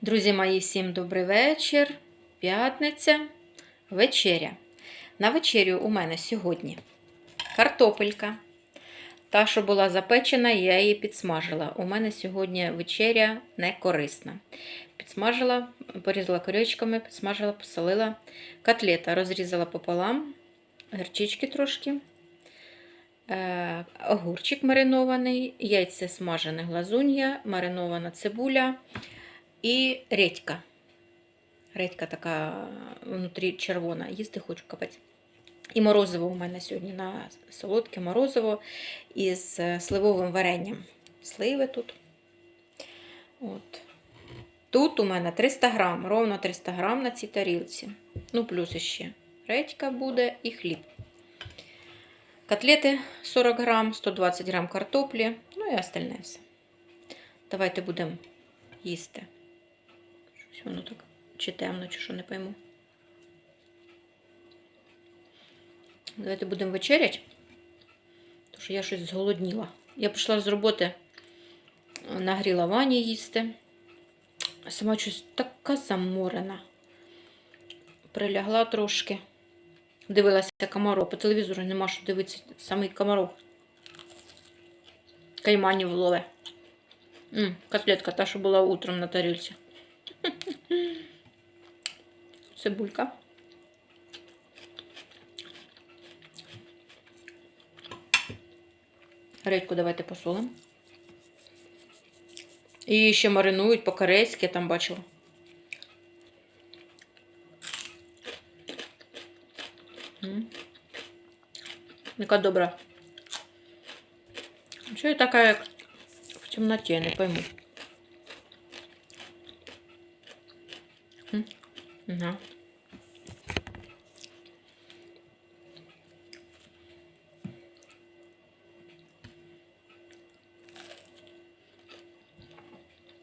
Друзі мої, всім добрий вечір. П'ятниця, вечеря. На вечерю у мене сьогодні картопелька. Та, що була запечена, я її підсмажила. У мене сьогодні вечеря не корисна. Підсмажила, порізала корючками, підсмажила, посолила. Котлета розрізала пополам, гірчички трошки. Е, огурчик маринований, яйце смажене глазунья, маринована цибуля і редька. Редька така внутрі червона. Їсти хочу капець. І морозиво у мене сьогодні на солодке морозиво із е, сливовим варенням. Сливи тут. От. Тут у мене 300 грам, ровно 300 грам на цій тарілці. Ну, плюс іще редька буде і хліб. Котлети 40 грам, 120 грам картоплі, ну і остальне все. Давайте будемо їсти. Воно так чи темно, чи що не пойму. Давайте будемо вечерять, тому що я щось зголодніла. Я прийшла з роботи, нагріла вані їсти. Сама щось така заморена. Прилягла трошки. Дивилася комаров. По телевізору нема що дивитися самий комаров. Кайманів лове. Котлетка та, що була утром на тарілці. Цибулька. Редьку давайте посолимо. І ще маринують по-корейськи, я там бачила. Яка добра. Чого я така, як в темноті, я не пойму. М. Ага.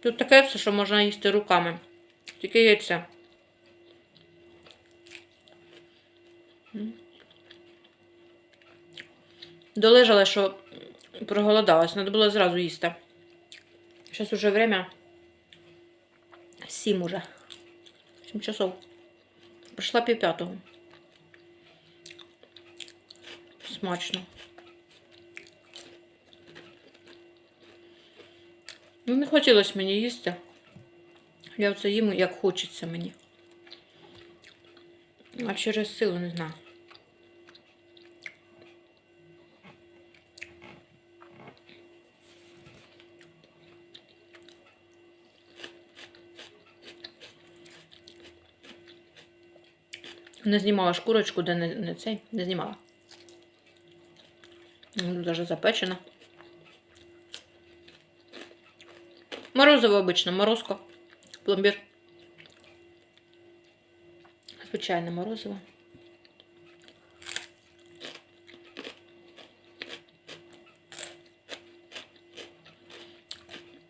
Тут таке все, що можна їсти руками. Тільки яйця. Долежала, що проголодалась. Надо було зразу їсти. Зараз уже время. Сім уже. Сім часов. Прийшла пів п'ятого. Смачно. Ну, не хотілося мені їсти. Я це їм, як хочеться мені. А через силу не знаю. Не знімала шкурочку, де не, не цей, не знімала. Даже запечена. Морозиво обично, морозко, пломбір. Звичайне морозиво.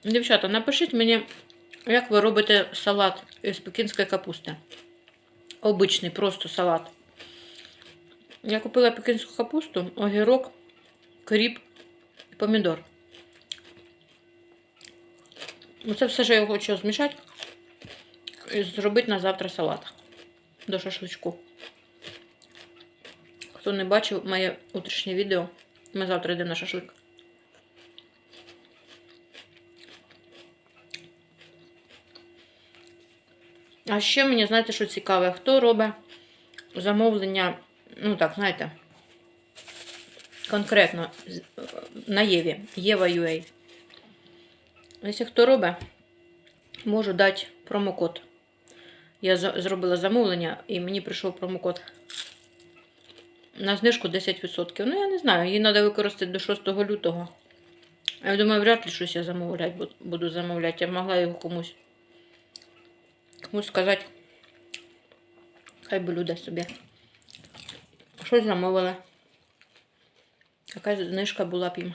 Дівчата, напишіть мені, як ви робите салат із пекінської капусти. Обичний, просто салат. Я купила пекінську капусту, огірок, кріп і помідор. Оце все, що я хочу змішати і зробити на завтра салат до шашличку. Хто не бачив моє утрішнє відео, ми завтра йдемо на шашлик. А ще мені, знаєте, що цікаве, хто робить замовлення, ну так, знаєте, конкретно на Єві, Єва.ua. Якщо хто робить, можу дати промокод. Я зробила замовлення і мені прийшов промокод. На знижку 10%. Ну, я не знаю, її треба використати до 6 лютого. Я думаю, вряд ли щось я замовляти буду замовляти. Я могла його комусь. Комусь сказати. Хай би люди собі. Щось замовили. Якась знижка була б їм.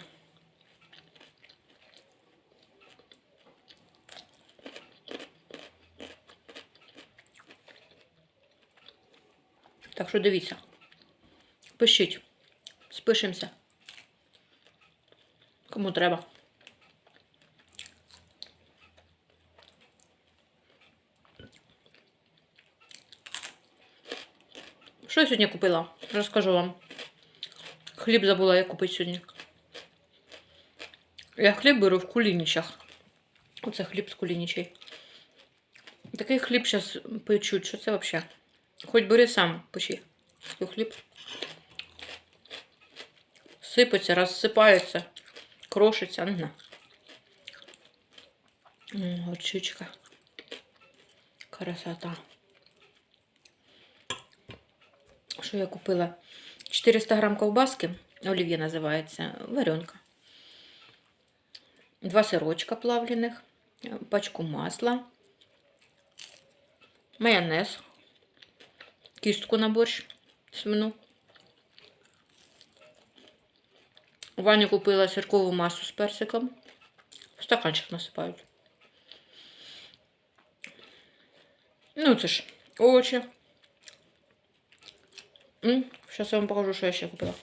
Так що дивіться. Пишіть. Спишемося. Кому треба. Що я сьогодні купила? Розкажу вам. Хліб забула я купити сьогодні. Я хліб беру в кулінічах. Оце хліб з кулінічей. Такий хліб зараз печуть. Що це взагалі? Хоч бери сам печи. Такий хліб. Сипеться, розсипається, крошиться. М, Горчичка. Красота. Що я купила? 400 грам ковбаски. Олів'є називається. Варенка. Два сирочка плавлених. Пачку масла. Майонез. Кістку на борщ. Свину. Ваня купила сиркову масу з персиком. В стаканчик насипають. Ну, це ж овочі. Зараз я вам покажу, що я ще купила.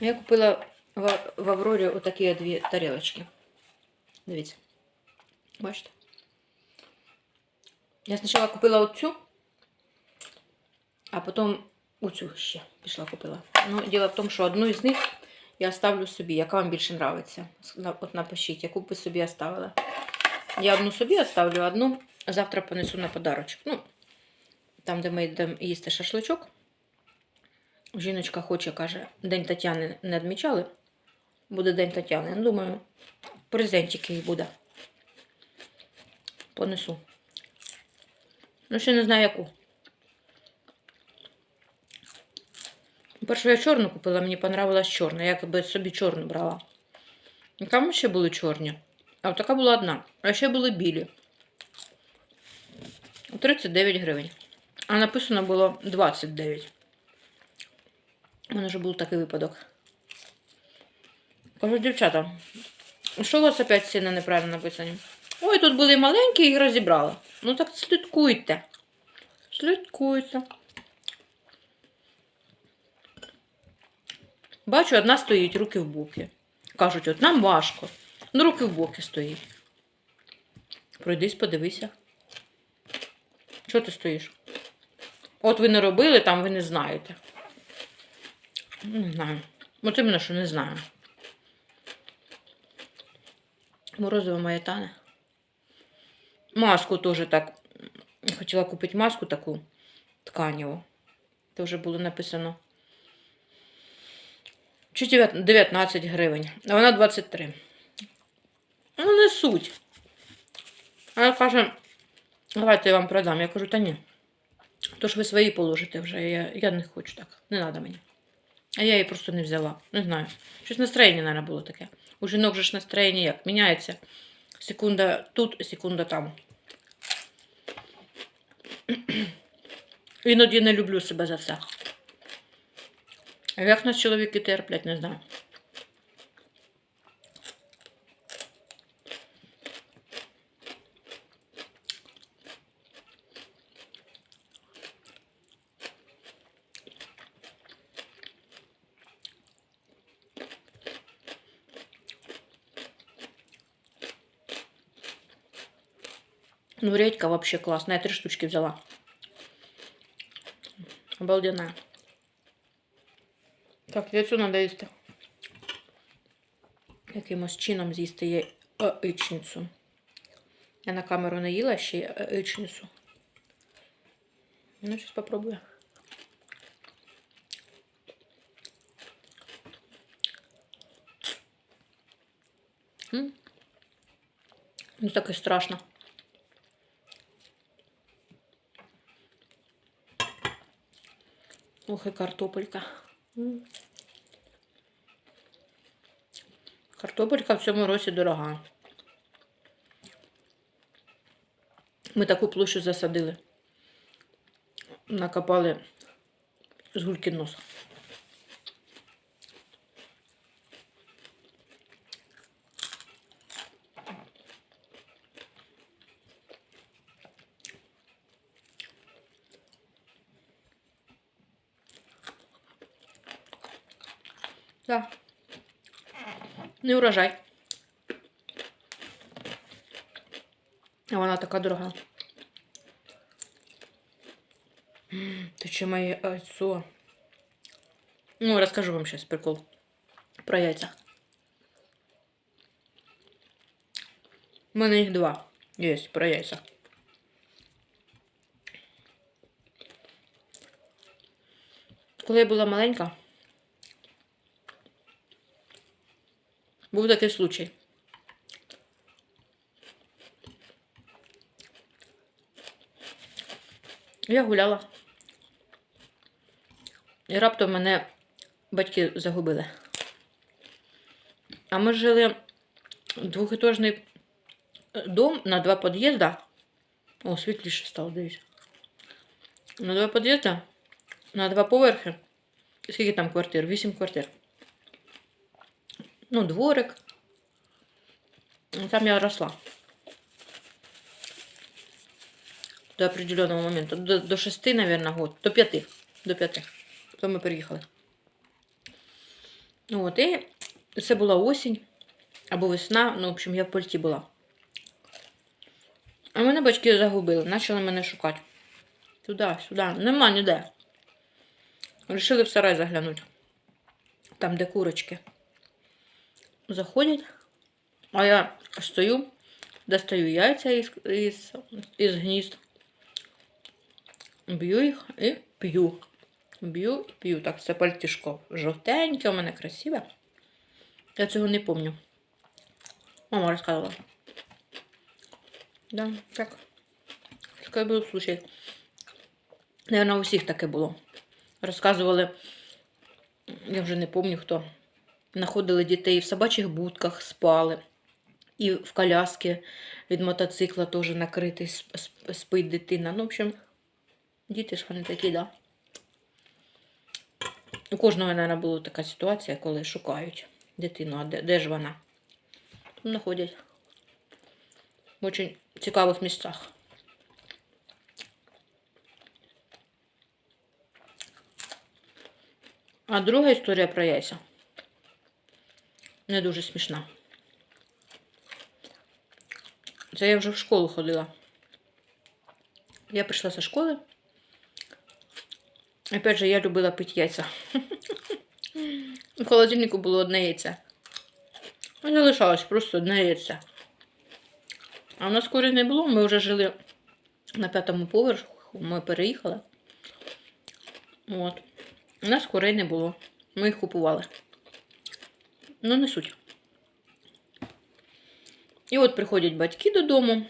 Я купила в, Аврорі отакі дві тарілочки. Дивіться. Бачите? Я спочатку купила оцю, а потім оцю ще пішла купила. Ну, діло в тому, що одну із них я оставлю собі, яка вам більше нравиться. На- От напишіть, яку б ви собі оставили. Я одну собі оставлю, одну завтра понесу на подарочок. Ну, там, де ми йдемо їсти шашличок. Жіночка хоче, каже, День Тетяни не відмічали. Буде День Тетяни. Думаю, презентик їй буде. Понесу. Ну, ще не знаю яку. Першу я чорну купила, мені понравилась чорна. Я якби собі чорну брала. І Там ще були чорні. А така була одна. А ще були білі. 39 гривень. А написано було 29. У мене вже був такий випадок. Кажу, дівчата, що у вас опять ціни неправильно написані? Ой, тут були маленькі і розібрала. Ну так слідкуйте. Слідкуйте. Бачу, одна стоїть, руки в боки. Кажуть, от нам важко. Ну, руки в боки стоїть. Пройдись, подивися. Чого ти стоїш? От ви не робили, там ви не знаєте. Не знаю. От іменно, що не знаю. Морозиво моє тане. Маску теж так. Хотіла купити маску таку тканеву. Це вже було написано. Чи 19 гривень, а вона 23. Ну, не суть. А я каже, давайте я вам продам. Я кажу, та ні. То ж ви свої положите вже. Я, я не хочу так. Не треба мені. А я її просто не взяла. Не знаю. Щось настроєння, мабуть, було таке. У жінок же ж настроєння як? Міняється. Секунда тут, секунда там. Іноді не люблю себе за все. Як нас чоловіки терплять, не знаю. Ну, редька вообще классная. Я три штучки взяла. Обалденная. Так, яйцю треба їсти. Якимось чином з'їсти є яєчницю. Я на камеру не їла ще яєчницю. Ну, зараз попробую. Ну, так і страшно. Ох, і картопелька. Картопелька в цьому році дорога. Ми таку площу засадили. Накопали з гульки носа. Да. Не урожай. А вона така дорога. Ты че моє яйцо? Ну, расскажу вам сейчас прикол про яйця. У мене їх два є про яйця. Коли я була маленька, був такий случай. Я гуляла. І раптом мене батьки загубили. А ми жили двохетажний дом на два під'їзди. О, світліше стало, дивіться. На два під'їзди, на два поверхи. Скільки там квартир? Вісім квартир. Ну, дворик. Там я росла. До определенного моменту. До, до шести, наверное, год. До п'яти. До п'яти. Потім ми переїхали. Ну, от, і це була осінь або весна. Ну, в общем, я в пальті була. А мене батьки загубили, почали мене шукати. Туди, сюди. Нема ніде. Рішили в сарай заглянути. Там, де курочки. Заходять, а я стою, достаю яйця із, із, із гнізд. Б'ю їх і п'ю. Б'ю і п'ю. Так, це пальтішко жовтеньке, у мене красиве. Я цього не пам'ятаю. Мама розказувала. Да, так. Таке був случай. Наверное, у всіх таке було. Розказували, я вже не пам'ятаю хто. Знаходили дітей в собачих будках, спали. І в коляски від мотоцикла теж накритий сп- сп- спить дитина. Ну, в общем, діти ж вони такі, да. У кожного, мабуть, була така ситуація, коли шукають дитину, а де, де ж вона? Там знаходять в очень цікавих місцях. А друга історія про яйця. Не дуже смішна. Це я вже в школу ходила. Я прийшла зі школи. Опять же, я любила пити яйця. В холодильнику було одне яйце. Залишалось просто одне яйце. А в нас курей не було, ми вже жили на п'ятому поверху, ми переїхали. От. У нас курей не було. Ми їх купували. Ну, не суть. І от приходять батьки додому.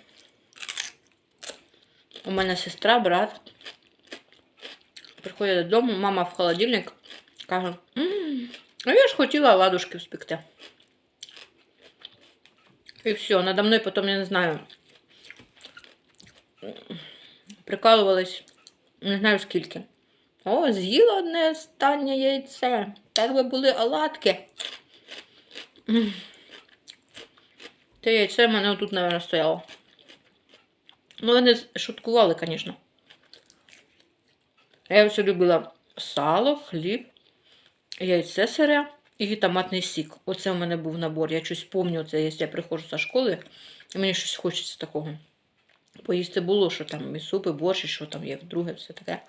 У мене сестра, брат. Приходять додому, мама в холодильник каже: «М, а я ж хотіла ладушки вспекти. І все, надо мною потім, я не знаю, прикалувались, не знаю скільки. О, з'їла одне останнє яйце. Так би були оладки. Те яйце в мене тут, мабуть, стояло. Ну, вони шуткували, звісно. Я все любила сало, хліб, яйце сире і томатний сік. Оце у мене був набор. Я щось пам'ятаю, це якщо я приходжу зі школи, і мені щось хочеться такого. Поїсти було, що там і суп, і борщ, і що там є вдруге, все таке.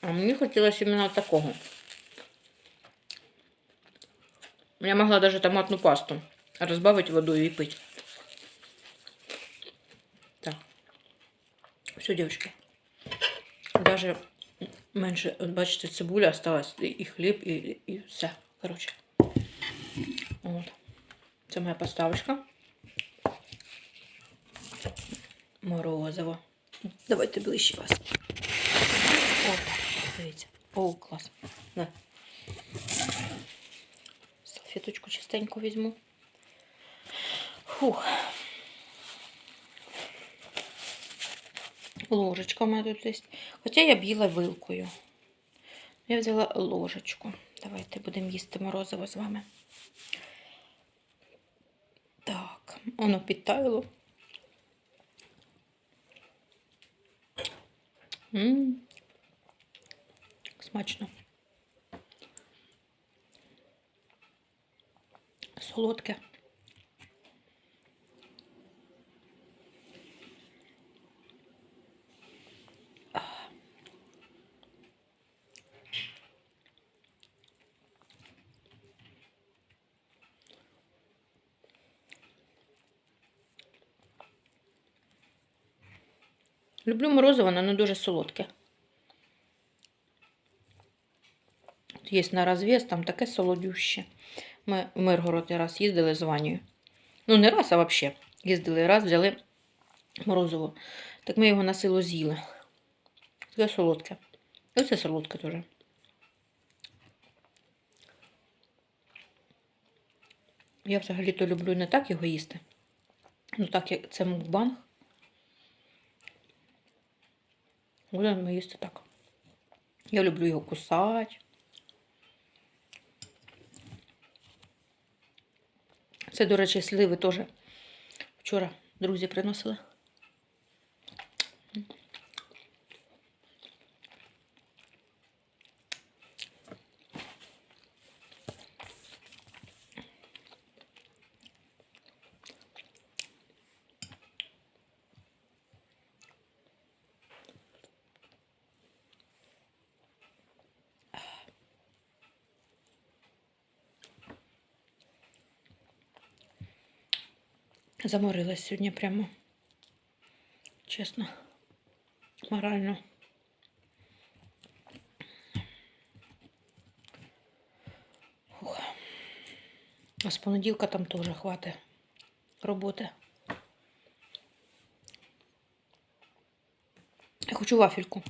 А мені хотілося іменно такого. Я могла даже томатну пасту розбавити водою і пити. Так. Все, девочки. Даже менше, бачите, цибуля осталась, і, і хліб, і, все. Коротше. От. Це моя поставочка. Морозиво. Давайте ближче вас. О, дивіться. О, клас. Да. Салфеточку чистенько візьму. Фух. Ложечка у мене тут є. Хоча я б вилкою. Я взяла ложечку. Давайте будемо їсти морозиво з вами. Так, воно підтаяло. М, Смачно. солодке. Люблю морозиво, но не дуже солодке. Есть на развес, там таке солодюще. Ми в Миргород раз їздили з Ванією. Ну, не раз, а взагалі. Їздили раз, взяли морозиво. Так ми його на силу з'їли. Таке солодке. І оце солодке теж. Я взагалі-то люблю не так його їсти. Ну так, як це мукбанг. Будемо їсти так. Я люблю його кусати. Це, до речі, сливи теж вчора друзі приносили. Заморилась сьогодні прямо. Чесно. Морально. Ух. А з понеділка там теж хватить роботи. Я хочу. Вафельку.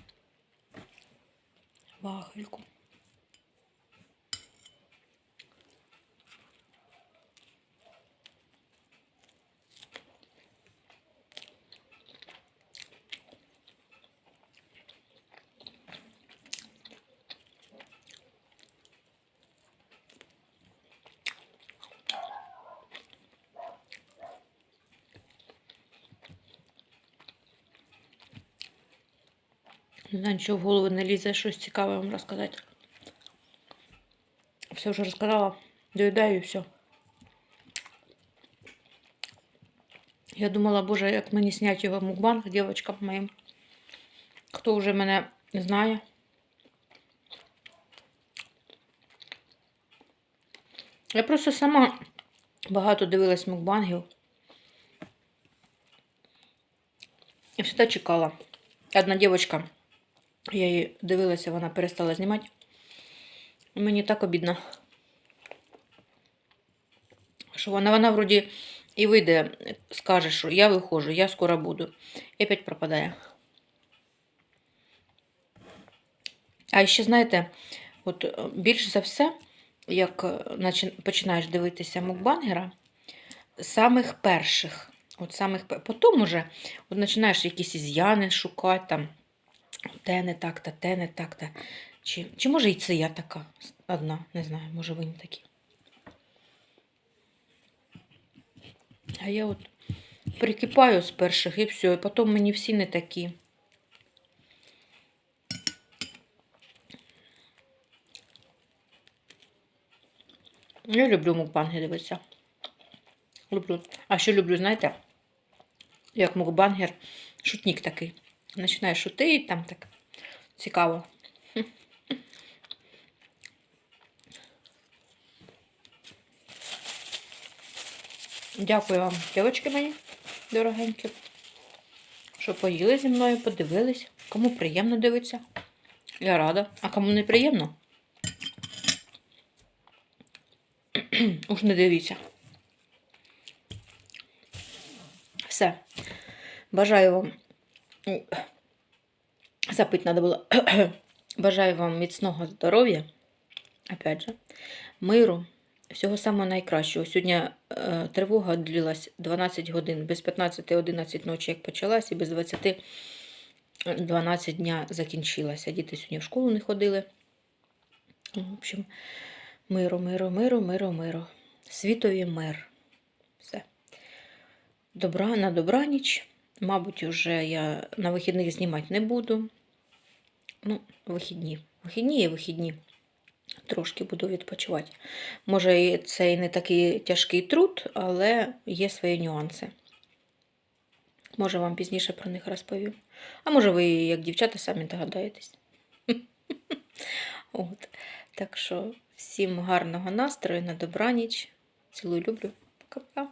Не знаю, нічого в голову не лізе щось цікаве вам розказати. Все вже розказала. Доїдаю і все. Я думала, боже, як мені зняти його мукбанг дівчаткам моїм. Хто вже мене знає. Я просто сама багато дивилась мукбангів. І завжди чекала. Одна дівчинка, я її дивилася, вона перестала знімати. Мені так обідно. Що вона, вона вроді і вийде, скаже, що я виходжу, я скоро буду. І опять пропадає. А ще, знаєте, от е, більш за все, як е, починаєш дивитися мукбангера, самих перших, от самих, потім уже от починаєш якісь із'яни шукати, там, те не так, та те не так, та. Чи, чи може і це я така одна, не знаю, може ви не такі. А я от прикипаю з перших і все, і потім мені всі не такі. Я люблю мукбанги дивитися. Люблю. А ще люблю, знаєте, як мукбангер, шутник такий. Починає шутити, там так цікаво. Дякую вам, дівчатки мої, дорогенькі, що поїли зі мною, подивились. Кому приємно дивитися. Я рада. А кому не приємно, уж не дивіться. Все. Бажаю вам. Ой, Запить треба було. Бажаю вам міцного здоров'я. Опять же, миру, всього самого найкращого. Сьогодні е, тривога длилась 12 годин, без 15-11 ночі, як почалась, і без 20 12 дня закінчилася. Діти сьогодні в школу не ходили. В общем, миру, миру, миру, миру, миру. Світові мир. Все. Добра на добраніч. Мабуть, уже я на вихідних знімати не буду. Ну, вихідні. Вихідні є вихідні. Трошки буду відпочивати. Може, це і не такий тяжкий труд, але є свої нюанси. Може, вам пізніше про них розповім. А може, ви, як дівчата, самі догадаєтесь. От. Так що, всім гарного настрою, на добраніч. Цілую, люблю. Пока-пока.